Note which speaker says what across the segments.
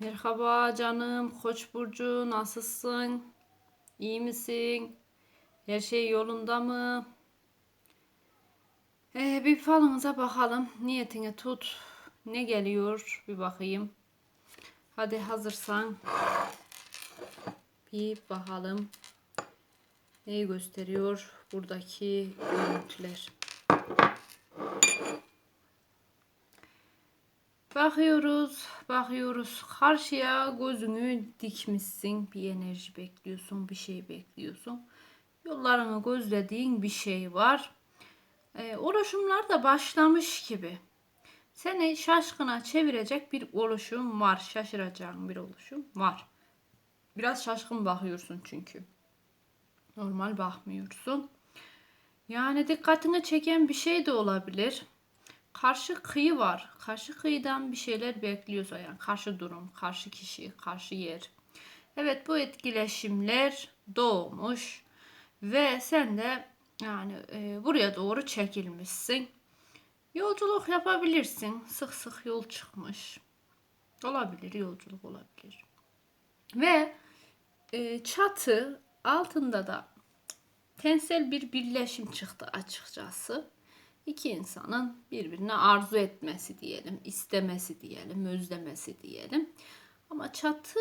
Speaker 1: Merhaba canım, Koç burcu nasılsın? İyi misin? Her şey yolunda mı? Ee, bir falınıza bakalım. Niyetini tut. Ne geliyor? Bir bakayım. Hadi hazırsan. Bir bakalım. Neyi gösteriyor buradaki görüntüler? Bakıyoruz, bakıyoruz. Karşıya gözünü dikmişsin. Bir enerji bekliyorsun, bir şey bekliyorsun. Yollarını gözlediğin bir şey var. Ee, oluşumlar da başlamış gibi. Seni şaşkına çevirecek bir oluşum var. Şaşıracağın bir oluşum var. Biraz şaşkın bakıyorsun çünkü. Normal bakmıyorsun. Yani dikkatini çeken bir şey de olabilir karşı kıyı var. Karşı kıyıdan bir şeyler bekliyorsa yani karşı durum, karşı kişi, karşı yer. Evet bu etkileşimler doğmuş ve sen de yani e, buraya doğru çekilmişsin. Yolculuk yapabilirsin. Sık sık yol çıkmış. Olabilir, yolculuk olabilir. Ve e, çatı altında da tensel bir birleşim çıktı açıkçası iki insanın birbirine arzu etmesi diyelim, istemesi diyelim, özlemesi diyelim. Ama çatı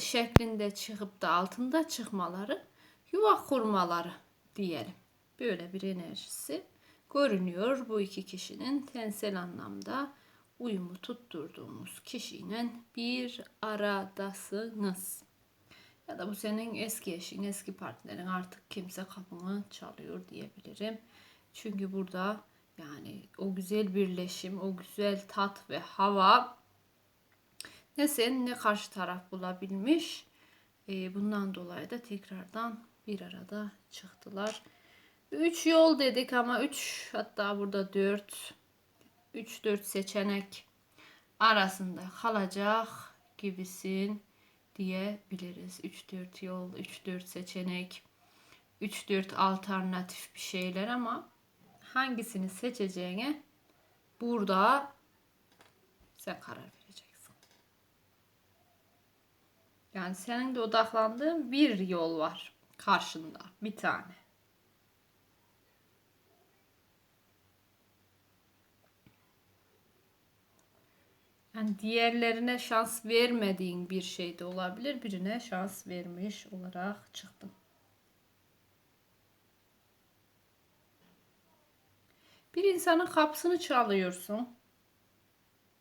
Speaker 1: şeklinde çıkıp da altında çıkmaları, yuva kurmaları diyelim. Böyle bir enerjisi görünüyor bu iki kişinin tensel anlamda uyumu tutturduğumuz kişinin bir aradasınız. Ya da bu senin eski eşin, eski partnerin artık kimse kapını çalıyor diyebilirim. Çünkü burada yani o güzel birleşim, o güzel tat ve hava ne sen ne karşı taraf bulabilmiş. E, bundan dolayı da tekrardan bir arada çıktılar. Üç yol dedik ama üç hatta burada dört. Üç dört seçenek arasında kalacak gibisin diyebiliriz. Üç dört yol, üç dört seçenek, üç dört alternatif bir şeyler ama hangisini seçeceğine burada sen karar vereceksin. Yani senin de odaklandığın bir yol var karşında bir tane. Yani diğerlerine şans vermediğin bir şey de olabilir. Birine şans vermiş olarak çıktım. Bir insanın kapısını çalıyorsun.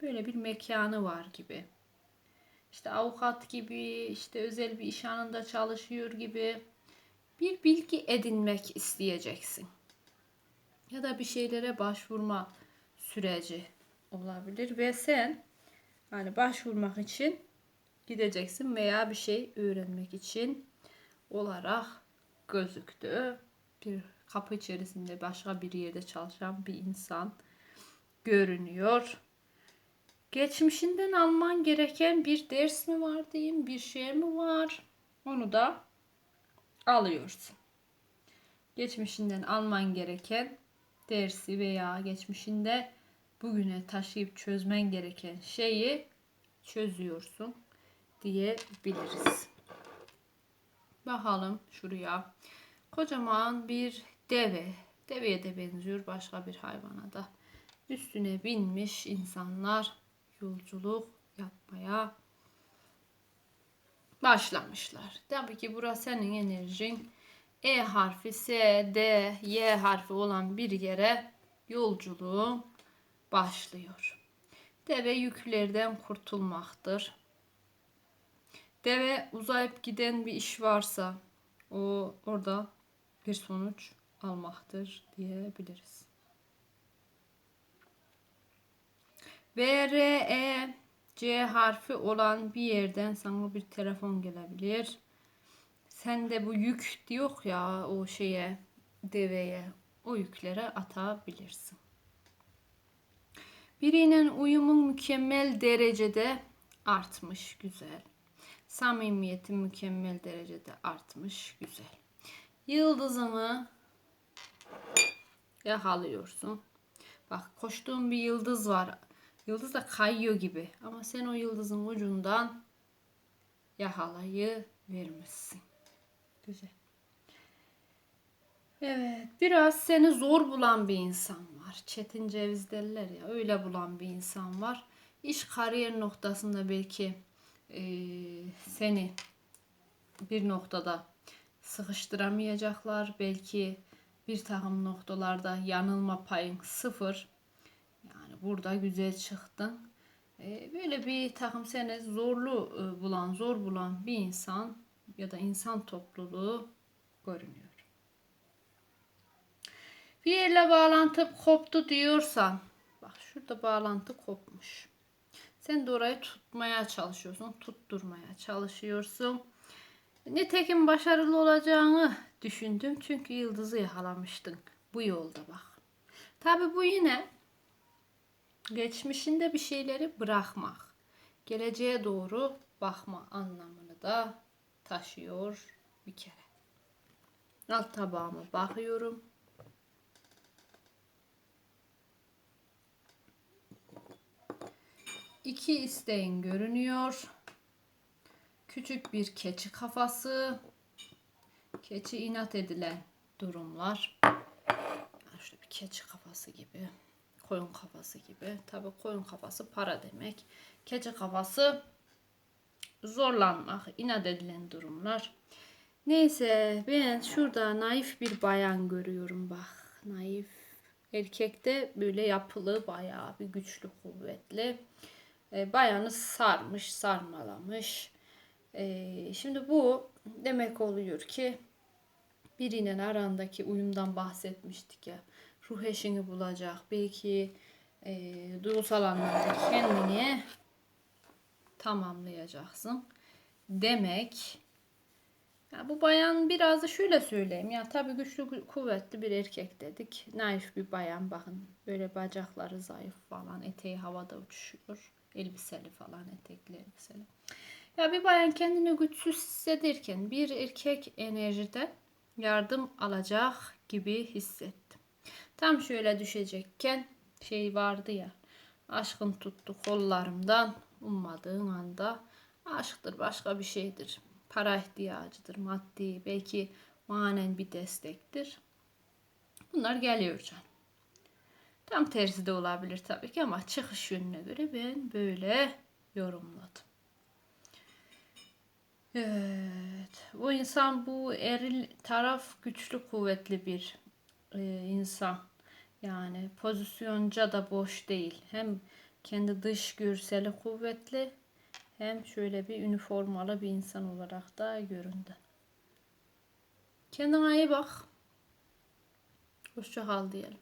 Speaker 1: Böyle bir mekanı var gibi. İşte avukat gibi, işte özel bir iş anında çalışıyor gibi bir bilgi edinmek isteyeceksin. Ya da bir şeylere başvurma süreci olabilir ve sen hani başvurmak için gideceksin veya bir şey öğrenmek için olarak gözüktü. Bir kapı içerisinde başka bir yerde çalışan bir insan görünüyor. Geçmişinden alman gereken bir ders mi var diyeyim, bir şey mi var? Onu da alıyorsun. Geçmişinden alman gereken dersi veya geçmişinde bugüne taşıyıp çözmen gereken şeyi çözüyorsun diyebiliriz. Bakalım şuraya. Kocaman bir deve. Deveye de benziyor başka bir hayvana da. Üstüne binmiş insanlar yolculuk yapmaya başlamışlar. Tabii ki burası senin enerjin. E harfi, S, D, Y harfi olan bir yere yolculuğun başlıyor. Deve yüklerden kurtulmaktır. Deve uzayıp giden bir iş varsa o orada bir sonuç almaktır diyebiliriz. B, R, E, C harfi olan bir yerden sana bir telefon gelebilir. Sen de bu yük diyor ya o şeye deveye o yüklere atabilirsin. Birinin uyumun mükemmel derecede artmış güzel. Samimiyetin mükemmel derecede artmış güzel. Yıldızını yakalıyorsun. Bak koştuğun bir yıldız var. Yıldız da kayıyor gibi. Ama sen o yıldızın ucundan yakalayı vermişsin. Güzel. Evet, biraz seni zor bulan bir insan var. Çetin ceviz derler ya, öyle bulan bir insan var. İş kariyer noktasında belki eee, seni bir noktada sıkıştıramayacaklar. Belki bir takım noktalarda yanılma payın sıfır. Yani burada güzel çıktın. Ee, böyle bir takım seni zorlu e, bulan, zor bulan bir insan ya da insan topluluğu görünüyor. Bir yerle bağlantı koptu diyorsan, bak şurada bağlantı kopmuş. Sen de orayı tutmaya çalışıyorsun, tutturmaya çalışıyorsun. Nitekim başarılı olacağını düşündüm çünkü yıldızı yakalamıştın bu yolda bak. Tabi bu yine geçmişinde bir şeyleri bırakmak, geleceğe doğru bakma anlamını da taşıyor bir kere. Alt tabağıma bakıyorum. İki isteğin görünüyor. Küçük bir keçi kafası. Keçi inat edilen durumlar. Şöyle bir keçi kafası gibi. Koyun kafası gibi. Tabii koyun kafası para demek. Keçi kafası zorlanmak, inat edilen durumlar. Neyse ben şurada naif bir bayan görüyorum bak. Naif erkekte böyle yapılı bayağı bir güçlü kuvvetli. E, bayanı sarmış, sarmalamış. E, şimdi bu demek oluyor ki birinin arandaki uyumdan bahsetmiştik ya. Ruh eşini bulacak. Belki e, duygusal anlamda kendini tamamlayacaksın. Demek ya bu bayan biraz da şöyle söyleyeyim. Ya tabii güçlü kuvvetli bir erkek dedik. Naif bir bayan bakın. Böyle bacakları zayıf falan. Eteği havada uçuşuyor. Elbiseli falan etekli elbiseli. Ya bir bayan kendini güçsüz hissederken bir erkek enerjide yardım alacak gibi hissettim. Tam şöyle düşecekken şey vardı ya. Aşkın tuttu kollarımdan ummadığın anda aşktır başka bir şeydir. Para ihtiyacıdır, maddi, belki manen bir destektir. Bunlar geliyor can. Tam tersi de olabilir tabii ki ama çıkış yönüne göre ben böyle yorumladım. Evet. Bu insan bu eril taraf güçlü kuvvetli bir e, insan. Yani pozisyonca da boş değil. Hem kendi dış görseli kuvvetli hem şöyle bir üniformalı bir insan olarak da göründü. Kendine iyi bak. Hoşça kal diyelim.